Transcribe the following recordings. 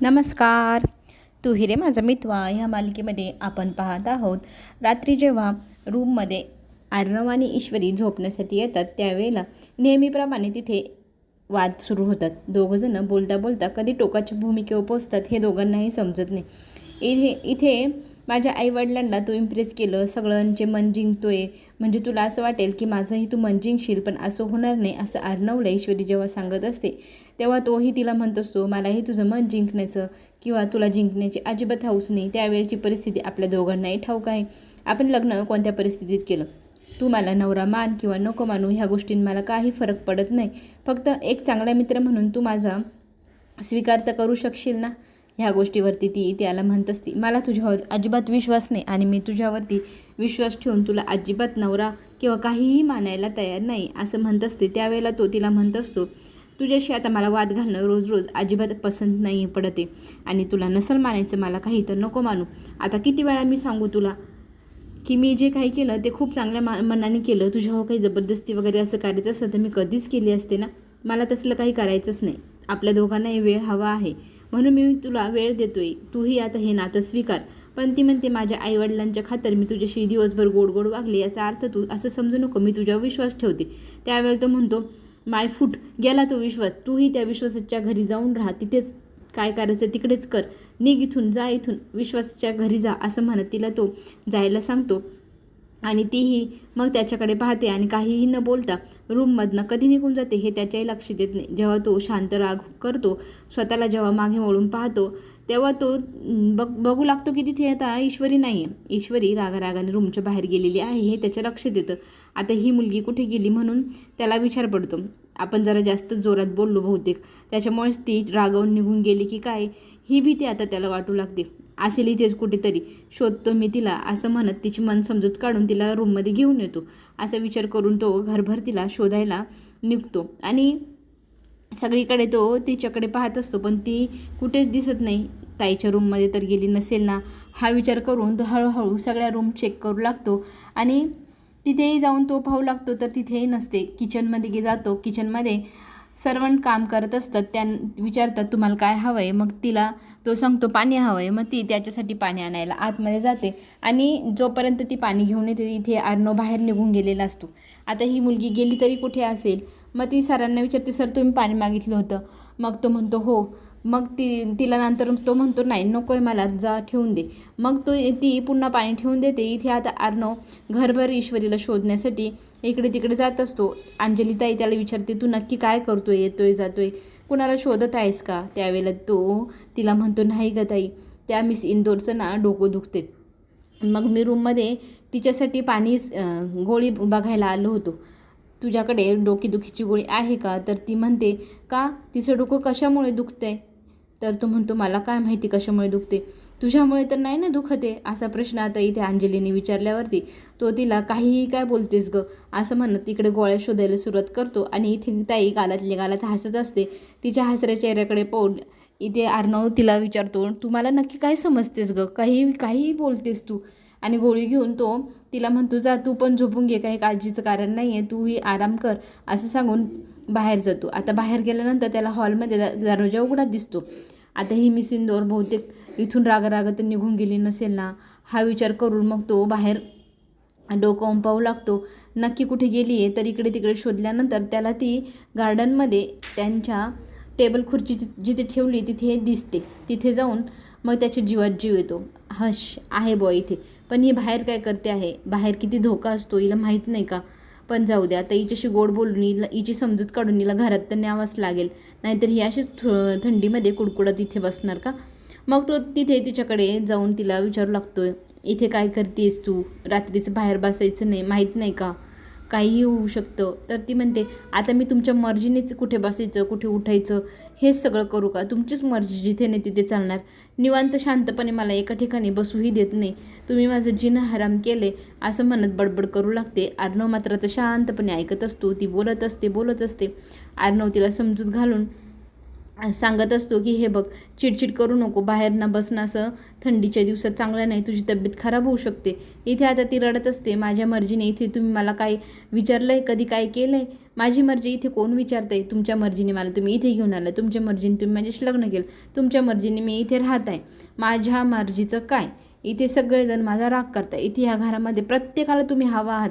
नमस्कार. तू हिरे माझा मितवा. ह्या मालिकेमध्ये आपण पाहत आहोत रात्री जेव्हा रूममध्ये अर्णव आणि ईश्वरी झोपण्यासाठी येतात त्यावेळेला नेहमीप्रमाणे तिथे वाद सुरू होतात. दोघंजणं बोलता बोलता कधी टोकाच्या भूमिकेवर पोचतात हे दोघांनाही समजत नाही. इथे इथे माझ्या आईवडिलांना तू इम्प्रेस केलं सगळ्यांचे मन जिंकतोय म्हणजे तुला असं वाटेल की माझंही तू मन जिंकशील पण असं होणार नाही असं अर्णवला ईश्वरी जेव्हा सांगत असते तेव्हा तोही तिला म्हणत असतो मलाही तुझं मन जिंकण्याचं किंवा तुला जिंकण्याची अजिबात हाऊस नाही त्यावेळची परिस्थिती आपल्या दोघांनाही ठाऊक आहे. आपण लग्न कोणत्या परिस्थितीत केलं? तू मला नवरा मान किंवा नको मानू ह्या गोष्टीं मला काही फरक पडत नाही. फक्त एक चांगला मित्र म्हणून तू माझा स्वीकार तर करू शकशील ना? ह्या गोष्टीवरती ती त्याला म्हणत असती मला तुझ्यावर अजिबात विश्वास नाही आणि मी तुझ्यावरती विश्वास ठेवून तुला अजिबात नवरा किंवा काहीही मानायला तयार नाही असं म्हणत असते. त्यावेळेला तो तिला म्हणत असतो तुझ्याशी आता मला वाद घालणं रोज रोज अजिबात पसंत नाही पडते आणि तुला नसल मानायचं मला काही तर नको मानू. आता किती वेळा मी सांगू तुला की मी जे काही केलं ते खूप चांगल्या मा मनाने केलं. तुझ्यावर काही जबरदस्ती वगैरे असं करायचं असतं तर मी कधीच केली असते ना? मला तसलं काही करायचंच नाही. आपल्या दोघांनाही वेळ हवा आहे. म्हणून मी तुला वेळ देतोय. तूही आता हे नातं स्वीकार. पण ती म्हणते माझ्या आईवडिलांच्या खातर मी तुझ्याशी दिवसभर गोड गोड वागले याचा अर्थ तू असं समजू नको मी तुझ्यावर विश्वास ठेवते. त्यावेळेला तो म्हणतो माय फूट गेला तो विश्वास. तूही त्या विश्वासाच्या घरी जाऊन राहा. तिथेच काय करायचं तिकडेच कर. निघ इथून जा इथून. विश्वासाच्या घरी जा असं म्हणत तिला तो जायला सांगतो. आणि तीही मग त्याच्याकडे पाहते आणि काहीही न बोलता रूममधनं कधी निघून जाते हे त्याच्याही लक्षात येत नाही. जेव्हा तो शांत राग करतो स्वतःला जेव्हा मागे वळून पाहतो तेव्हा तो बघ बघू लागतो की तिथे आता ईश्वरी नाही आहे ईश्वरी रागारागाने रूमच्या बाहेर गेलेली आहे हे त्याच्या लक्षात येतं. आता ही मुलगी कुठे गेली म्हणून त्याला विचार पडतो. आपण जरा जास्त जोरात बोललो बहुतेक. त्याच्यामुळेच ती रागावून निघून गेली की काय? ही भीती आता त्याला वाटू लागते. असेल इथेच कुठेतरी. शोधतो मी तिला असं म्हणत तिची मन समजूत काढून तिला रूममध्ये घेऊन येतो. असा विचार करून तो घरभर तिला शोधायला निघतो. आणि सगळीकडे तो तिच्याकडे पाहत असतो पण ती कुठेच दिसत नाही. ताईच्या रूममध्ये तर गेली नसेल ना? हा विचार करून तो हळूहळू सगळ्या रूम चेक करू लागतो. आणि तिथेही जाऊन तो पाहू लागतो तर तिथेही नसते. किचनमध्ये जातो. किचनमध्ये सर्वंट काम करत असतात त्या विचारतात तुम्हाला काय हवं आहे मग तिला तो सांगतो पाणी हवं आहे मग ती त्याच्यासाठी पाणी आणायला आतमध्ये जाते आणि जोपर्यंत ती पाणी घेऊन येते इथे आर्नो बाहेर निघून गेलेला असतो. आता ही मुलगी गेली तरी कुठे असेल? मग ती सरांना विचारते सर तुम्ही पाणी मागितलं होतं. मग तो म्हणतो हो. मग ती तिला नंतर तो म्हणतो नाही नको आहे मला जा ठेवून दे. मग तो ती पुन्हा पाणी ठेवून देते. इथे आता अर्णव घरभर ईश्वरीला शोधण्यासाठी इकडे तिकडे जात असतो. अंजलीताई त्याला विचारते तू नक्की काय करतोय? येतोय जातोय? कुणाला शोधत आहेस का? त्यावेळेला तो तिला म्हणतो नाही ग ताई त्या मिस इंदोरचं ना डोकं दुखते मग मी रूममध्ये तिच्यासाठी पाणीच गोळी बघायला आलो होतो. तुझ्याकडे डोकेदुखीची गोळी आहे का? तर ती म्हणते का? तिचं डोकं कशामुळे दुखतंय? तर तो म्हणतो मला काय माहिती कशामुळे दुखते तुझ्यामुळे तर नाही ना दुखते असा प्रश्न आता इथे अंजलीने विचारल्यावरती तो तिला काहीही काय बोलतेस ग? असं म्हणत तिकडे गोळ्या शोधायला सुरुवात करतो आणि इथे ताई गालातली गालात हसत असते. तिच्या हसऱ्या चेहऱ्याकडे पाहून इथे अर्णव तिला विचारतो तू मला नक्की काय समजतेस ग? काही काहीही बोलतेस तू? आणि गोळी घेऊन तो तिला म्हणतो जा तू पण झोपून घे काही काळजीचं कारण नाही आहे तूही आराम कर असं सांगून बाहेर जातो. आता बाहेर गेल्यानंतर त्याला हॉलमध्ये दरवाजा उघडा दिसतो. आता ही मिस इंदोर बहुतेक इथून रागरागत निघून गेली नसेल ना हा विचार करून मग तो बाहेर डोकं पाहू लागतो. नक्की कुठे गेली आहे तर इकडे तिकडे शोधल्यानंतर त्याला ती गार्डनमध्ये त्यांच्या टेबल खुर्ची जिथे ठेवली तिथे दिसते. तिथे जाऊन मग त्याच्या जीवात जीव येतो. हश आहे बॉ इथे. पण ही बाहेर काय करते आहे? बाहेर किती धोका असतो हिला माहीत नाही का? पण जाऊ द्या आता हिच्याशी गोड बोलून हिला हिची समजूत काढून हिला घरात तर न्यावंच लागेल. नाहीतर ही अशीच थंडीमध्ये कुडकुडत इथे बसणार का? मग तो तिथे तिच्याकडे जाऊन तिला विचारू लागतो इथे काय करतेस तू? रात्रीचं बाहेर बसायचं नाही माहीत नाही का? काहीही होऊ शकतं. तर ती म्हणते आता मी तुमच्या मर्जीनेच कुठे बसायचं कुठे उठायचं? हेच सगळं करू का? तुमचीच मर्जी जिथे नाही तिथे चालणार. निवांत शांतपणे मला एका ठिकाणी बसूही देत नाही. तुम्ही माझं जिनं हराम केले असं म्हणत बडबड करू लागते. आर्णव मात्र तर शांतपणे ऐकत असतो. ती बोलत असते बोलत असते. आर्णव तिला समजूत घालून सांगत असतो की हे बघ चिडचिड करू नको बाहेर न बसणं असं. थंडीच्या दिवसात चांगलं नाही तुझी तब्येत खराब होऊ शकते. इथे आता ती रडत असते. माझ्या मर्जीने इथे तुम्ही मला काय विचारलं आहे कधी काय केलं आहे माझी मर्जी इथे कोण विचारतं आहे तुमच्या मर्जीने मला तुम्ही इथे घेऊन आला तुमच्या मर्जीने तुम्ही माझ्याशी लग्न केलं. तुमच्या मर्जीने मी इथे राहत आहे माझ्या मर्जीचं काय? इथे सगळेजण माझा राग करताय. इथे ह्या घरामध्ये प्रत्येकाला तुम्ही हवा आहात.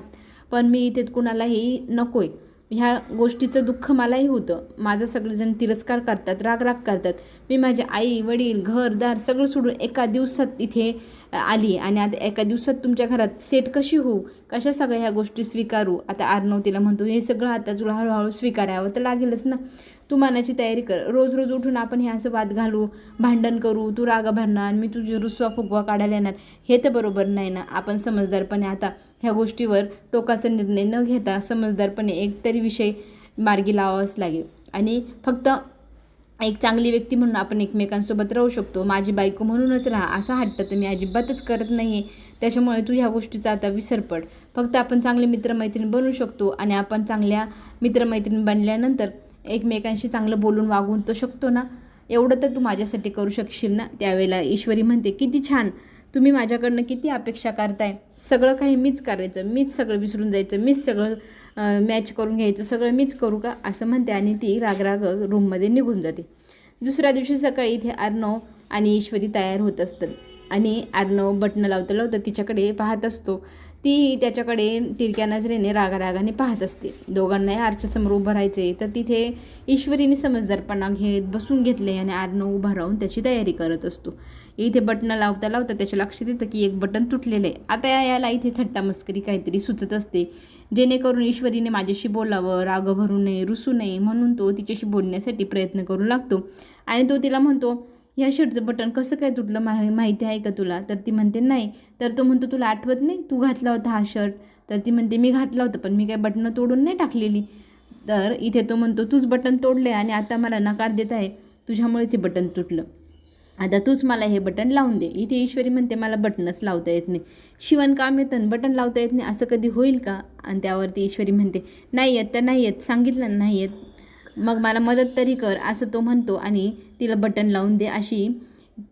पण मी इथे कुणालाही नको आहे ह्या गोष्टीचं दुःख मलाही होतं. माझं सगळेजण तिरस्कार करतात राग राग करतात. मी माझे आई वडील घरदार सगळं सोडून एका दिवसात इथे आली आणि आता एका दिवसात तुमच्या घरात सेट कशी होऊ? कशा सगळ्या ह्या गोष्टी स्वीकारू? आता आर्नव तिला म्हणतो हे सगळं आता तुला हळूहळू स्वीकारावं तर लागेलच ना. तू मनाची तयारी कर. रोज रोज उठून आपण हे असं वाद घालू भांडण करू तू रागा भरणार मी तुझी रुसवा फुगवा काढायला येणार. हे तर बरोबर नाही ना. आपण समजदारपणे आता ह्या गोष्टीवर टोकाचा निर्णय न घेता समजदारपणे एक तरी विषय मार्गी लावावाच लागेल. आणि फक्त एक चांगली व्यक्ती म्हणून आपण एकमेकांसोबत राहू शकतो. माझी बायको म्हणूनच राहा. असा हट्ट तर मी अजिबातच करत नाही आहे त्याच्यामुळे तू ह्या गोष्टीचा आता विसर पड. फक्त आपण चांगले मित्रमैत्रीण बनू शकतो आणि आपण चांगल्या मित्रमैत्रीण बनल्यानंतर एकमेकांशी चांगलं बोलून वागून तो शकतो ना? एवढं तर तू माझ्यासाठी करू शकशील ना? त्यावेळेला ईश्वरी म्हणते किती छान! तुम्ही माझ्याकडनं किती अपेक्षा करताय? सगळं काही मीच करायचं मीच सगळं विसरून जायचं मीच सगळं मॅच करून घ्यायचं सगळं मीच करू का? असं म्हणते आणि ती रागराग रूममध्ये निघून जाते. दुसऱ्या दिवशी सकाळी इथे अर्णव आणि ईश्वरी तयार होत असतात आणि अर्णव बटणं लावता लावता तिच्याकडे पाहत असतो. तीही त्याच्याकडे तिरक्या नजरेने रागारागाने पाहत असते. दोघांनाही आरच्यासमोर उभं राहायचे तर तिथे ईश्वरीने समजदारपणा घेत बसून घेतले आणि आर्नव उभा राहून त्याची तयारी करत असतो. इथे बटणं लावता लावता त्याच्या लक्षात येतं की एक बटन तुटलेलं आहे. आता या- याला इथे थट्टा मस्करी काहीतरी सुचत असते. जेणेकरून ईश्वरीने माझ्याशी बोलावं राग भरू नये रुसू नये म्हणून तो तिच्याशी बोलण्यासाठी प्रयत्न करू लागतो. आणि तो तिला म्हणतो ह्या शर्टचं बटन कसं काय तुटलं मा माहिती आहे का तुला? तर ती म्हणते नाही. तर तो म्हणतो तुला आठवत नाही? तू घातला होता हा शर्ट? तर ती म्हणते मी घातला होता पण मी काय बटनं तोडून नाही टाकलेली. तर इथे तो म्हणतो तूच बटन तोडले आणि आता मला नकार देत आहे. तुझ्यामुळेच हे बटन तुटलं. आता तूच मला हे बटन लावून दे. इथे ईश्वरी म्हणते मला बटनच लावता येत नाही. शिवणकाम येतं आणि बटन लावता येत नाही असं कधी होईल का? आणि त्यावरती ईश्वरी म्हणते नाही येत तर नाही येत. सांगितलं नाही येत. मग मला मदत तरी कर असं तो म्हणतो आणि तिला बटन लावून दे अशी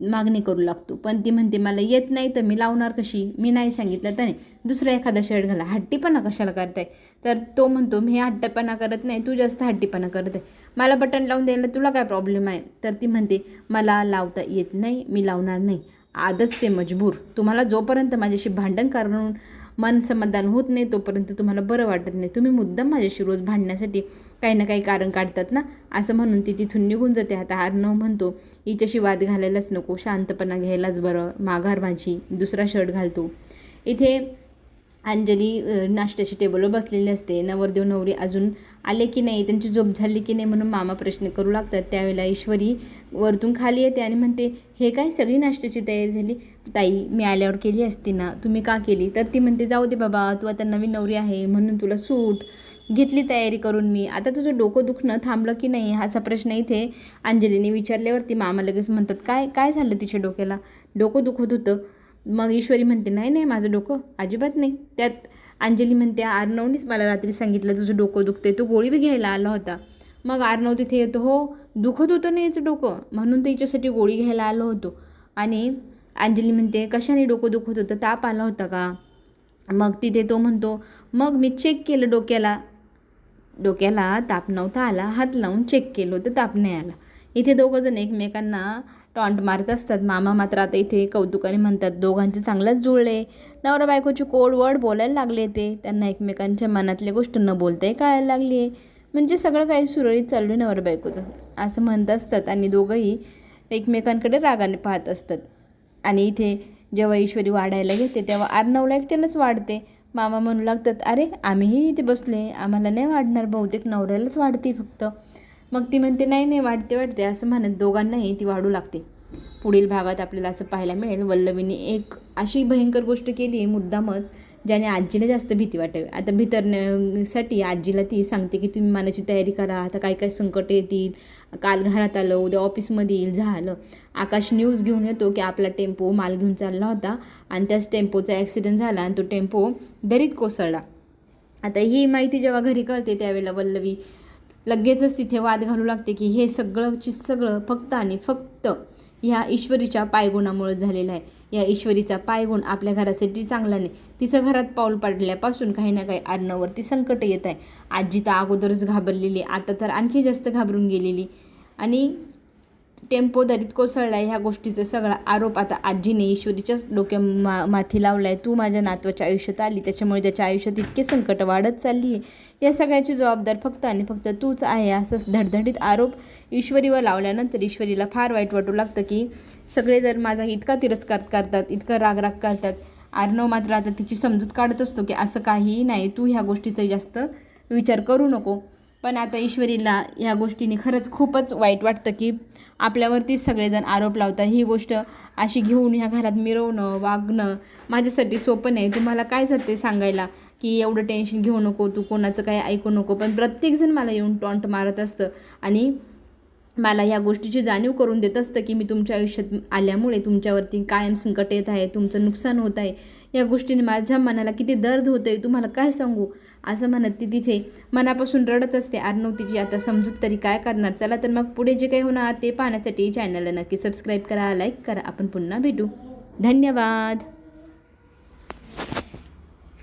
मागणी करू लागतो. पण ती म्हणते मला येत नाही तर मी लावणार कशी? मी नाही सांगितलं तर नाही. दुसरा एखादा शर्ट घाला. हट्टीपणा कशाला करताय? तर तो म्हणतो मी हट्टीपणा करत नाही तू जास्त हट्टीपणा करत आहे. मला बटन लावून द्यायला तुला काय प्रॉब्लेम आहे? तर ती म्हणते मला लावता येत नाही मी लावणार नाही. आदत से मजबूर. तुम्हाला जोपर्यंत माझ्याशी भांडण करून मन समाधान होत नाही तोपर्यंत तुम्हाला बरं वाटत नाही. तुम्ही मुद्दाम माझ्याशी रोज भांडण्यासाठी काही ना काही कारण काढतात ना? असं म्हणून ती तिथून निघून जाते. आता आर्नव म्हणतो हिच्याशी वाद घालायलाच नको शांतपणा घ्यायलाच बरं. माघार माझी दुसरा शर्ट घालतो इथे अंजली नाश्त्याची नाश्त्याच्या टेबलवर बसलेली असते. नवरदेव नवरी अजून आले की नाही त्यांची झोप झाली की नाही म्हणून मामा प्रश्न करू लागतात. त्यावेळेला ईश्वरी वरतून खाली येते आणि म्हणते हे काय सगळी नाश्त्याची तयारी झाली? ताई मी आल्यावर केली असती ना. तुम्ही का केली? तर ती म्हणते जाऊ दे बाबा तू आता नवीन नवरी आहे म्हणून तुला सूट घेतली तयारी करून मी. आता तुझं डोकं दुखणं थांबलं की नाही? असा प्रश्न इथे अंजलीने विचारल्यावरती मामा लगेच म्हणतात काय काय झालं तिच्या डोक्याला? डोकं दुखत होतं. मग ईश्वरी म्हणते नाही नाही माझं डोकं अजिबात नाही. त्यात अंजली म्हणते आर्नवनीच मला रात्री सांगितलं तुझं डोकं दुखते तो गोळी बी घ्यायला आला होता. मग आर्नव तिथे येतो हो दुखत होतं नाही याचं डोकं? म्हणून तर हिच्यासाठी गोळी घ्यायला आलो होतो. आणि अंजली म्हणते कशाने डोकं दुखत होतं? ताप आला होता का? मग तिथे तो म्हणतो मग मी चेक केलं डोक्याला. डोक्याला ताप नव्हता आला हात लावून चेक केलं होतं ताप नाही आला. इथे दोघंजण एकमेकांना टॉन्ट मारत असतात. मामा मात्र आता इथे कौतुकाने म्हणतात दोघांचे चांगलंच जुळले. नवरा बायकोची कोड वर्ड बोलायला लागले ते त्यांना एकमेकांच्या मनातल्या गोष्ट न बोलताही कळायला लागली आहे. म्हणजे सगळं काही सुरळीत चालू आहे नवरा बायकोचं. असं म्हणत असतात आणि दोघंही एकमेकांकडे रागाने पाहत असतात. आणि इथे जेव्हा ईश्वरी वाढायला घेते तेव्हा अर्णवला एकट्यालाच वाढते. मामा म्हणू लागतात अरे आम्हीही इथे बसले आम्हाला नाही वाढणार. बहुतेक नवऱ्यालाच वाढते फक्त. मग ती म्हणते नाही नाही वाढते वाढते. असं म्हणत दोघांनाही ती वाढू लागते. पुढील भागात आपल्याला असं पाहायला मिळेल वल्लवीने एक अशी भयंकर गोष्ट केली आहे मुद्दामच ज्याने आजीला जास्त भीती वाटावी. आता भितरण्यासाठी आजीला ती सांगते की तुम्ही मनाची तयारी करा आता काय काय संकट येतील काल घरात आलं उद्या ऑफिसमध्ये येईल झालं. आकाश न्यूज घेऊन येतो की आपला टेम्पो माल घेऊन चालला होता आणि त्याच टेम्पोचा ॲक्सिडेंट झाला आणि तो टेम्पो दरीत कोसळला. आता ही माहिती जेव्हा घरी कळते त्यावेळेला वल्लवी लगेचच तिथे वाद घालू लागते की हे सगळंची सगळं फक्त आणि फक्त ह्या ईश्वरीच्या पायगुणामुळे झालेलं आहे. या ईश्वरीचा पायगुण आपल्या घरासाठी चांगला नाही. तिचं घरात पाऊल पडल्यापासून काही ना काही आडनावरती संकट येत आहे. आजी तर अगोदरच घाबरलेली आता तर आणखी जास्त घाबरून गेलेली. आणि टेम्पो दरीत कोसळला ह्या गोष्टीचा सगळा आरोप आता आजीने ईश्वरीच्याच डोक्या मा माथी लावला आहे तू माझ्या नातवाच्या आयुष्यात आली त्याच्यामुळे त्याच्या आयुष्यात इतके संकट वाढत चालली आहे. या सगळ्याची जबाबदार फक्त आणि फक्त तूच आहे असं धडधडीत आरोप ईश्वरीवर लावल्यानंतर ईश्वरीला फार वाईट वाटू लागतं की सगळे जर माझा इतका तिरस्कार करतात इतका रागराग करतात आर्नव मात्र आता तिची समजूत काढत असतो की असं काहीही नाही तू ह्या गोष्टीचा जास्त विचार करू नको. पण आता ईश्वरीला ह्या गोष्टीने खरंच खूपच वाईट वाटतं की आपल्यावरतीच सगळेजण आरोप लावतात. ही गोष्ट अशी घेऊन ह्या घरात मिरवणं वागणं माझ्यासाठी सोपं नाही. तुम्हाला काय जाते सांगायला की एवढं टेन्शन घेऊ नको तू कोणाचं काही ऐकू नको. पण प्रत्येकजण मला येऊन टॉन्ट मारत असतं. आणि मला या गोष्टीची जाणीव करून देत असतं की मी तुमच्या आयुष्यात आल्यामुळे तुमच्यावरती कायम संकट येत आहे तुमचं नुकसान होत आहे. या गोष्टीने माझ्या मनाला किती दर्द होतं आहे तुम्हाला काय सांगू? असं म्हणत ती तिथे मनापासून रडत असते. आर्नव तिची आता समजूत तरी काय करणार? चला तर मग पुढे जे काही होणार ते पाहण्यासाठी चॅनलला नक्की सबस्क्राईब करा लाईक करा. आपण पुन्हा भेटू. धन्यवाद.